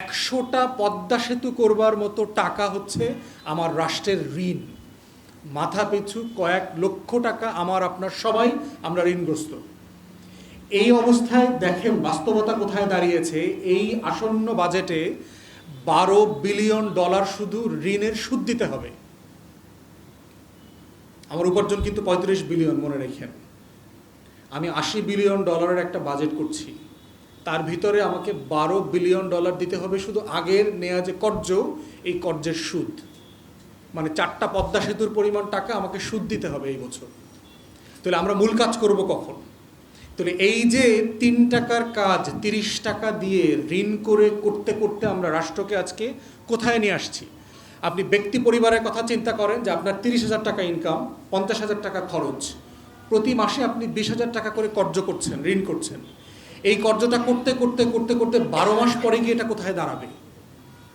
একশোটা পদ্মা সেতু করবার মতো টাকা হচ্ছে আমার রাষ্ট্রের ঋণ। মাথা পিছু কয়েক লক্ষ টাকা আমার আপনার সবাই আমরা ঋণগ্রস্ত। এই অবস্থায় দেখেন বাস্তবতা কোথায় দাঁড়িয়েছে। এই আসন্ন বাজেটে বারো বিলিয়ন ডলার শুধু ঋণের সুদ দিতে হবে। আমার উপার্জন কিন্তু পঁয়ত্রিশ বিলিয়ন, মনে রেখেন। আমি আশি বিলিয়ন ডলারের একটা বাজেট করছি। তার ভিতরে আমাকে বারো বিলিয়ন ডলার দিতে হবে শুধু আগের নেওয়া যে কর্য, এই কর্যের সুদ। মানে চারটা পদ্মা সেতুর পরিমাণ টাকা আমাকে সুদ দিতে হবে এই বছর। তাহলে আমরা মূল কাজ করব কখন? তাহলে এই যে তিন টাকার কাজ, তিরিশ টাকা দিয়ে ঋণ করে করতে করতে আমরা রাষ্ট্রকে আজকে কোথায় নিয়ে আসছি? আপনি ব্যক্তি পরিবারের কথা চিন্তা করেন যে আপনার তিরিশ হাজার টাকা ইনকাম পঞ্চাশ হাজার টাকা খরচ। প্রতি মাসে আপনি বিশ হাজার টাকা করে কর্য করছেন, ঋণ করছেন। এই কর্যটা করতে করতে করতে করতে বারো মাস পরে গিয়ে এটা কোথায় দাঁড়াবে?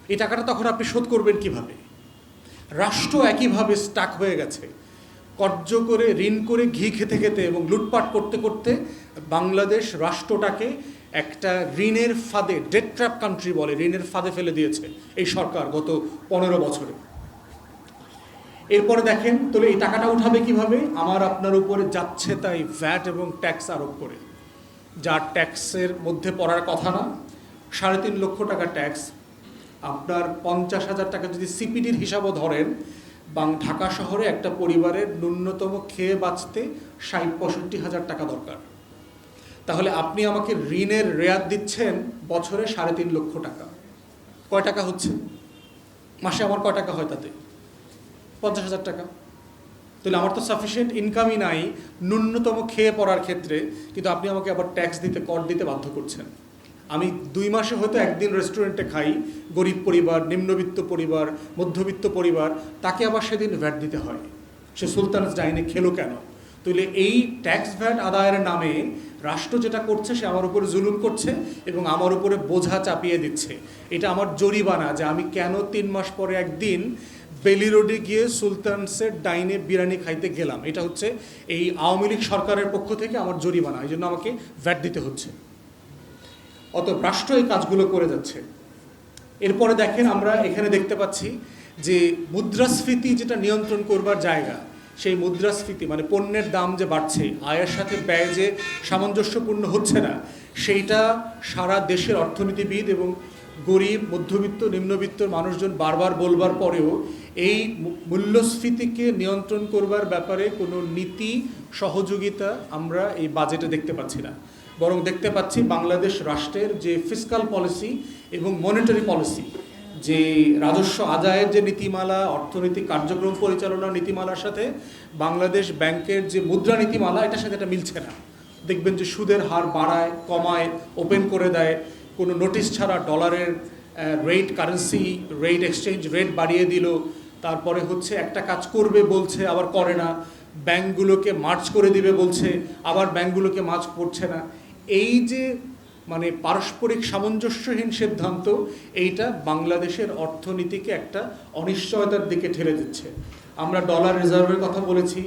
এই টাকাটা তখন আপনি শোধ করবেন কীভাবে? রাষ্ট্র একইভাবে স্টাক হয়ে গেছে। কর্য করে, ঋণ করে ঘি খেতে খেতে এবং লুটপাট করতে করতে বাংলাদেশ রাষ্ট্রটাকে একটা ঋণের ফাঁদে ডেট ট্র্যাপ কান্ট্রি বলে, ঋণের ফাঁদে ফেলে দিয়েছে এই সরকার গত পনেরো বছরে। এরপরে দেখেন, তাহলে এই টাকাটা উঠাবে কীভাবে? আমার আপনার উপরে যাচ্ছে তাই ভ্যাট এবং ট্যাক্স আরোপ করে। যা ট্যাক্সের মধ্যে পড়ার কথা না, সাড়ে তিন লক্ষ টাকা ট্যাক্স। আপনার পঞ্চাশ হাজার টাকা যদি সিপিডির হিসাবও ধরেন, বাং ঢাকা শহরে একটা পরিবারের ন্যূনতম খেয়ে বাঁচতে ষাট, পঁয়ষট্টি হাজার টাকা দরকার। তাহলে আপনি আমাকে ঋণের রেয়াত দিচ্ছেন বছরে সাড়ে তিন লক্ষ টাকা। কয় টাকা হচ্ছে? মাসে আমার কয় টাকা হয় তাতে? পঞ্চাশ হাজার টাকা। তাহলে আমার তো সাফিসিয়েন্ট ইনকামই নাই, ন্যূনতম খেয়ে পড়ার ক্ষেত্রে, কিন্তু আপনি আমাকে আবার ট্যাক্স দিতে, কর দিতে বাধ্য করছেন। আমি দুই মাসে হয়তো একদিন রেস্টুরেন্টে খাই, গরিব পরিবার, নিম্নবিত্ত পরিবার, মধ্যবিত্ত পরিবার, তাকে আবার সেদিন ভ্যাট দিতে হয়। সে সুলতানস ডাইনে খেলো কেন? তাহলে এই ট্যাক্স ভ্যাট আদায়ের নামে রাষ্ট্র যেটা করছে, সে আমার উপরে জুলুম করছে এবং আমার উপরে বোঝা চাপিয়ে দিচ্ছে। এটা আমার জরিমানা যে আমি কেন তিন মাস পরে একদিন বেলি রোডে গিয়ে সুলতানসের ডাইনে বিরিয়ানি খাইতে গেলাম। এটা হচ্ছে এই আওয়ামী লীগ সরকারের পক্ষ থেকে আমার জরিমানা। এই জন্য আমাকে ভ্যাট দিতে হচ্ছে। অত রাষ্ট্র এই কাজগুলো করে যাচ্ছে। এরপরে দেখেন আমরা এখানে দেখতে পাচ্ছি যে মুদ্রাস্ফীতি যেটা নিয়ন্ত্রণ করবার জায়গা, সেই মুদ্রাস্ফীতি মানে পণ্যের দাম যে বাড়ছে, আয়ের সাথে ব্যয় যে সামঞ্জস্যপূর্ণ হচ্ছে না, সেইটা সারা দেশের অর্থনীতিবিদ এবং গরিব, মধ্যবিত্ত, নিম্নবিত্ত মানুষজন বারবার বলবার পরেও এই মূল্যস্ফীতিকে নিয়ন্ত্রণ করবার ব্যাপারে কোনো নীতি, সহযোগিতা আমরা এই বাজেটে দেখতে পাচ্ছি না। বরং দেখতে পাচ্ছি বাংলাদেশ রাষ্ট্রের যে ফিসকাল পলিসি এবং মনিটারি পলিসি, যে রাজস্ব আদায়ের যে নীতিমালা, অর্থনৈতিক কার্যক্রম পরিচালনার নীতিমালার সাথে বাংলাদেশ ব্যাংকের যে মুদ্রা নীতিমালা, এটার সাথে এটা মিলছে না। দেখবেন যে সুদের হার বাড়ায়, কমায়, ওপেন করে দেয়। কোনো নোটিশ ছাড়া ডলারের rate currency rate exchange rate বাড়িয়ে দিল। তারপরে হচ্ছে একটা কাজ করবে বলছে, আবার করে না। ব্যাংকগুলোকে মার্চ করে দিবে বলছে, আবার ব্যাংকগুলোকে মার্চ করছে না। এই যে মানে পারস্পরিক সামঞ্জস্যহীন সিদ্ধান্ত, এইটা বাংলাদেশের অর্থনীতিকে একটা অনিশ্চয়তার দিকে ঠেলে দিচ্ছে। আমরা ডলার রিজার্ভের কথা বলেছি,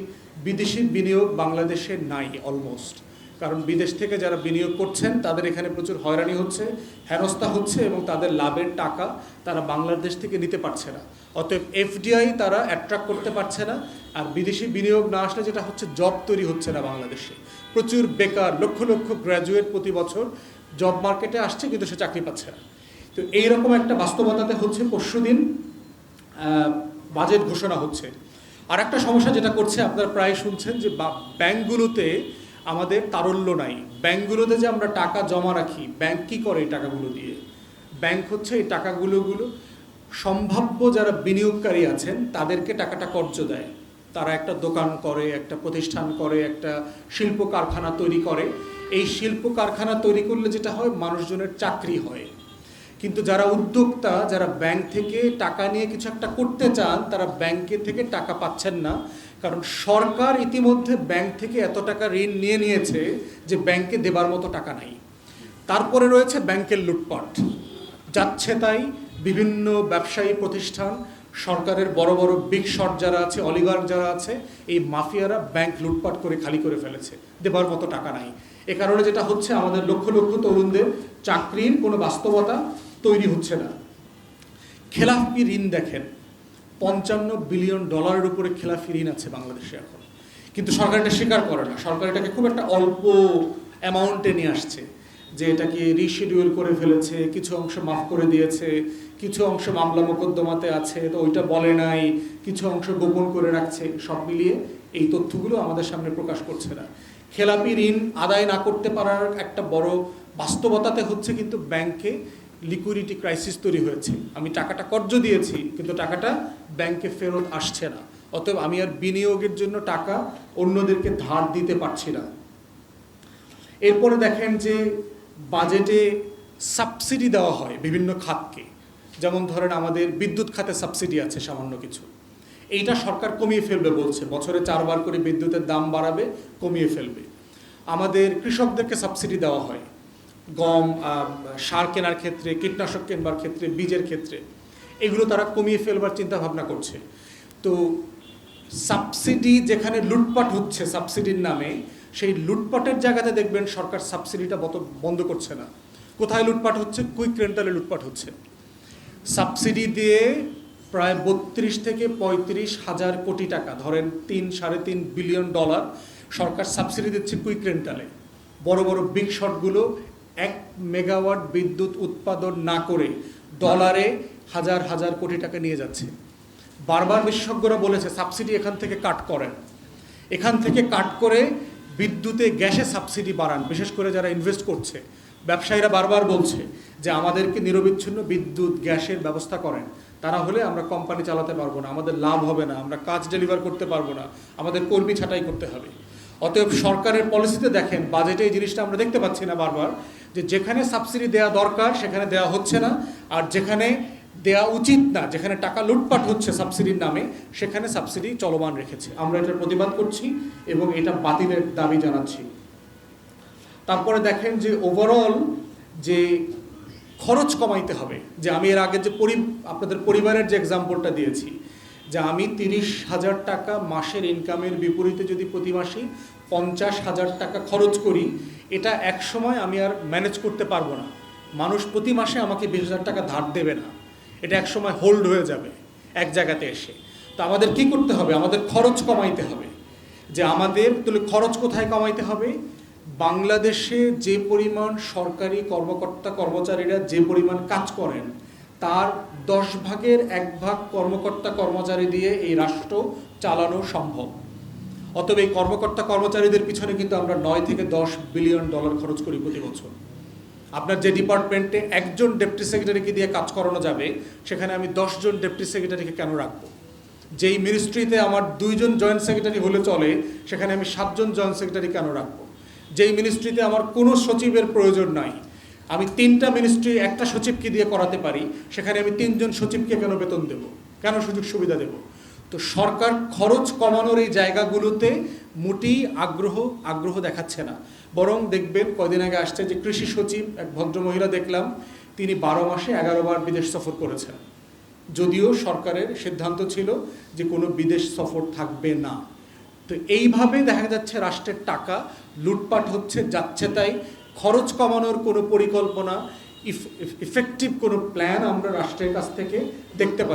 বিদেশি বিনিয়োগ বাংলাদেশে নাই অলমোস্ট কারণ বিদেশ থেকে যারা বিনিয়োগ করছেন, তাদের এখানে প্রচুর হয়রানি হচ্ছে, হেনস্থা হচ্ছে এবং তাদের লাভের টাকা তারা বাংলাদেশ থেকে নিতে পারছে না। অতএব এফডিআই তারা অ্যাট্রাক্ট করতে পারছে না আর বিদেশি বিনিয়োগ না আসলে যেটা হচ্ছে জব তৈরি হচ্ছে না বাংলাদেশে। প্রচুর বেকার, লক্ষ লক্ষ গ্র্যাজুয়েট প্রতি বছর জব মার্কেটে আসছে কিন্তু সে চাকরি পাচ্ছে না। তো এইরকম একটা বাস্তবতাতে হচ্ছে পরশু দিন বাজেট ঘোষণা হচ্ছে। আর একটা সমস্যা যেটা করছে, আপনারা প্রায় শুনছেন যে ব্যাংকগুলোতে আমাদের তারল্য নাই। ব্যাংকগুলোতে যে আমরা টাকা জমা রাখি, ব্যাংক কী করে এই টাকাগুলো দিয়ে? ব্যাংক হচ্ছে এই টাকাগুলোগুলো সম্ভাব্য যারা বিনিয়োগকারী আছেন, তাদেরকে টাকাটা কর্জ দেয়। তারা একটা দোকান করে, একটা প্রতিষ্ঠান করে, একটা শিল্প কারখানা তৈরি করে। এই শিল্প কারখানা তৈরি করলে যেটা হয়, মানুষজনের চাকরি হয়। কিন্তু যারা উদ্যোক্তা, যারা ব্যাংক থেকে টাকা নিয়ে কিছু একটা করতে চান, তারা ব্যাংকে থেকে টাকা পাচ্ছেন না। কারণ সরকার ইতিমধ্যে ব্যাংক থেকে এত টাকা ঋণ নিয়ে নিয়েছে যে ব্যাংকে দেবার মতো টাকা নাই। তারপরে রয়েছে ব্যাংকের লুটপাট। যাচ্ছে তাই বিভিন্ন ব্যবসায়ী প্রতিষ্ঠান, সরকারের বড় বড় বিগ শট যারা আছে অলিগার যারা আছে, এই মাফিয়ারা ব্যাংক লুটপাট করে খালি করে ফেলেছে। দেবার মতো টাকা নাই। এ কারণে যেটা হচ্ছে, আমাদের লক্ষ লক্ষ তরুণদের চাকরির কোনো বাস্তবতা তৈরি হচ্ছে না। খেলাফি ঋণ দেখেন। পঞ্চান্ন বিলিয়ন ডলারের উপরে খেলাফি ঋণ আছে বাংলাদেশে এখন। কিন্তু সরকার এটা স্বীকার করে না। সরকার এটাকে খুব একটা অল্প অ্যামাউন্টে নিয়ে আসছে, যে এটাকে রিশিডিউল করে ফেলেছে, কিছু অংশ মাফ করে দিয়েছে, কিছু অংশ মামলা মোকদ্দমাতে আছে, তো ওইটা বলে নাই, কিছু অংশ গোপন করে রাখছে, সব মিলিয়ে এই তথ্যগুলো আমাদের সামনে প্রকাশ করছে না। খেলাপি ঋণ আদায় না করতে পারার একটা বড় বাস্তবতাতে হচ্ছে কিন্তু ব্যাংকে লিকুইডিটি ক্রাইসিস তৈরি হয়েছে। আমি টাকাটা কর্জ দিয়েছি, কিন্তু টাকাটা ব্যাংকে ফেরত আসছে না। অতএব আমি আর বিনিয়োগের জন্য টাকা অন্যদেরকে ধার দিতে পারছি না। এরপরে দেখেন যে বাজেটে সাবসিডি দেওয়া হয় বিভিন্ন খাতকে। যেমন ধরেন আমাদের বিদ্যুৎ খাতে সাবসিডি আছে সামান্য কিছু। এইটা সরকার কমিয়ে ফেলবে বলছে। বছরে চারবার করে বিদ্যুতের দাম বাড়াবে, কমিয়ে ফেলবে। আমাদের কৃষকদেরকে সাবসিডি দেওয়া হয়। গম সার কেনার ক্ষেত্রে, কীটনাশক কেনবার ক্ষেত্রে, বীজের ক্ষেত্রে। এগুলো তারা কমিয়ে ফেলবার চিন্তা ভাবনা করছে। তো সাবসিডি যেখানে লুটপাট হচ্ছে সাবসিডির নামে, সেই লুটপাটের জায়গাতে দেখবেন সরকার সাবসিডিটা বন্ধ করছে না। কোথায় লুটপাট হচ্ছে? কুইক রেন্টালে লুটপাট হচ্ছে। সাবসিডি দিয়ে প্রায় বত্রিশ থেকে পঁয়ত্রিশ হাজার কোটি টাকা, ধরেন তিন, সাড়ে তিন বিলিয়ন ডলার সরকার সাবসিডি দিচ্ছে কুইক রেন্টালে। বড় বড় বিগ শটগুলো এক মেগাওয়াট বিদ্যুৎ উৎপাদন না করে ডলারে হাজার হাজার কোটি টাকা নিয়ে যাচ্ছে। বারবার বিশেষজ্ঞরা বলেছে, সাবসিডি এখান থেকে কাট করেন। এখান থেকে কাট করে বিদ্যুতে, গ্যাসে সাবসিডি বাড়ান, বিশেষ করে যারা ইনভেস্ট করছে। ব্যবসায়ীরা বারবার বলছে যে, আমাদেরকে নিরবিচ্ছিন্ন বিদ্যুৎ, গ্যাসের ব্যবস্থা করেন। তারা হলে আমরা কোম্পানি চালাতে পারব না, আমাদের লাভ হবে না, আমরা কাজ ডেলিভার করতে পারব না, আমাদের কর্মী ছাঁটাই করতে হবে। অতএব সরকারের পলিসিতে দেখেন, বাজেটে এই জিনিসটা আমরা দেখতে পাচ্ছি না বারবার, যে যেখানে সাবসিডি দেওয়া দরকার, সেখানে দেওয়া হচ্ছে না, আর যেখানে দেওয়া উচিত না, যেখানে টাকা লুটপাট হচ্ছে সাবসিডির নামে, সেখানে সাবসিডি চলমান রেখেছে। আমরা এটার প্রতিবাদ করছি এবং এটা বাতিলের দাবি জানাচ্ছি। তারপরে দেখেন যে ওভারঅল যে খরচ কমাইতে হবে, যে আমি এর আগে যে পরি আপনাদের পরিবারের যে এক্সাম্পলটা দিয়েছি, যে আমি তিরিশ হাজার টাকা মাসের ইনকামের বিপরীতে যদি প্রতি মাসে পঞ্চাশ হাজার টাকা খরচ করি, এটা এক সময় আমি আর ম্যানেজ করতে পারব না। মানুষ প্রতি মাসে আমাকে বিশ হাজার টাকা ধার দেবে না। এটা এক সময় হোল্ড হয়ে যাবে এক জায়গাতে এসে। তো আমাদের কি করতে হবে? আমাদের খরচ কমাইতে হবে। যে আমাদের, তাহলে খরচ কোথায় কমাইতে হবে? বাংলাদেশে যে পরিমাণ সরকারি কর্মকর্তা কর্মচারীরা যে পরিমাণ কাজ করেন, তার দশ ভাগের এক ভাগ কর্মকর্তা কর্মচারী দিয়ে এই রাষ্ট্র চালানো সম্ভব। অতএব এই কর্মকর্তা কর্মচারীদের পিছনে কিন্তু আমরা নয় থেকে দশ বিলিয়ন ডলার খরচ করি প্রতি বছর। আপনার যে ডিপার্টমেন্টে একজন ডেপুটি সেক্রেটারিকে দিয়ে কাজ করানো যাবে, সেখানে আমি দশজন ডেপুটি সেক্রেটারিকে কেন রাখব? যেই মিনিস্ট্রিতে আমার দুইজন জয়েন্ট সেক্রেটারি হলে চলে, সেখানে আমি সাতজন জয়েন্ট সেক্রেটারি কেন রাখব? যেই মিনিস্ট্রিতে আমার কোনো সচিবের প্রয়োজন নাই, আমি তিনটা মিনিস্ট্রি একটা সচিবকে দিয়ে করাতে পারি, সেখানে আমি তিনজন সচিবকে কেন বেতন দেব? কেন সুযোগ সুবিধা দেব? তো সরকার খরচ কমানোর এই জায়গাগুলোতে মোটেই আগ্রহ আগ্রহ দেখাচ্ছে না। বরং দেখবেন কয়দিন আগে আসছে যে কৃষি সচিব এক ভদ্রমহিলা দেখলাম, তিনি বারো মাসে এগারো বার বিদেশ সফর করেছেন। যদিও সরকারের সিদ্ধান্ত ছিল যে কোনো বিদেশ সফর থাকবে না। তো এইভাবে দেখা যাচ্ছে রাষ্ট্রের টাকা লুটপাট হচ্ছে, যাচ্ছে তাই খরচ কমানোর কোনো পরিকল্পনা ইফেক্টিভ কোনো প্ল্যান আমরা রাষ্ট্রের কাছ থেকে দেখতে পাচ্ছি